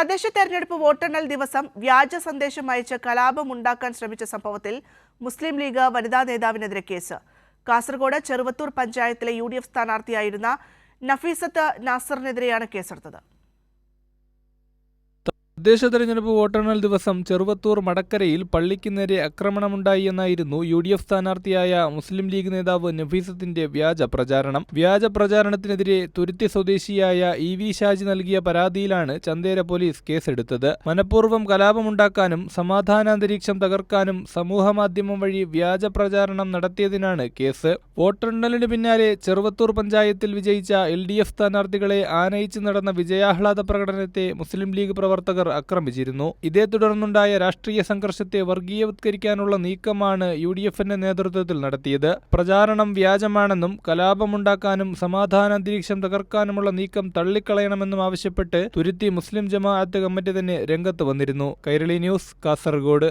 തദ്ദേശ തെരഞ്ഞെടുപ്പ് വോട്ടെണ്ണൽ ദിവസം വ്യാജ സന്ദേശം അയച്ച് കലാപമുണ്ടാക്കാൻ ശ്രമിച്ച സംഭവത്തിൽ മുസ്ലിം ലീഗ് വനിതാ നേതാവിനെതിരെ കേസ്. കാസർഗോഡ് ചെറുവത്തൂർ പഞ്ചായത്തിലെ യു ഡി എഫ് സ്ഥാനാർത്ഥിയായിരുന്ന നഫീസത്ത് നാസറിനെതിരെയാണ് കേസെടുത്തത്. തദ്ദേശ തെരഞ്ഞെടുപ്പ് വോട്ടെണ്ണൽ ദിവസം ചെറുവത്തൂർ മടക്കരയിൽ പള്ളിക്ക് നേരെ ആക്രമണമുണ്ടായി എന്നായിരുന്നു യു ഡി എഫ് സ്ഥാനാർത്ഥിയായ മുസ്ലിം ലീഗ് നേതാവ് നഫീസത്തിന്റെ വ്യാജ പ്രചാരണം. വ്യാജ പ്രചാരണത്തിനെതിരെ തുരുത്തി സ്വദേശിയായ ഇ വി ഷാജി നൽകിയ പരാതിയിലാണ് ചന്തേര പോലീസ് കേസെടുത്തത്. മനഃപൂർവം കലാപമുണ്ടാക്കാനും സമാധാനാന്തരീക്ഷം തകർക്കാനും സമൂഹമാധ്യമം വഴി വ്യാജ പ്രചാരണം നടത്തിയതിനാണ് കേസ്. വോട്ടെണ്ണലിന് പിന്നാലെ ചെറുവത്തൂർ പഞ്ചായത്തിൽ വിജയിച്ച എൽ ഡി എഫ് സ്ഥാനാർത്ഥികളെ ആനയിച്ച് നടന്ന വിജയാഹ്ലാദ പ്രകടനത്തെ മുസ്ലിം ലീഗ് പ്രവർത്തകർ ആക്രമിച്ചിരുന്നു. ഇതേ തുടർന്നുണ്ടായ രാഷ്ട്രീയ സംഘർഷത്തെ വർഗീയവത്കരിക്കാനുള്ള നീക്കമാണ് യു ഡി എഫിന്റെ നേതൃത്വത്തിൽ നടത്തിയത്. പ്രചാരണം വ്യാജമാണെന്നും കലാപമുണ്ടാക്കാനും സമാധാനാന്തരീക്ഷം തകർക്കാനുമുള്ള നീക്കം തള്ളിക്കളയണമെന്നും ആവശ്യപ്പെട്ട് തുരുത്തി മുസ്ലിം ജമാഅത്ത് കമ്മിറ്റി തന്നെ രംഗത്ത് വന്നിരുന്നു. കൈരളി ന്യൂസ് കാസർഗോഡ്.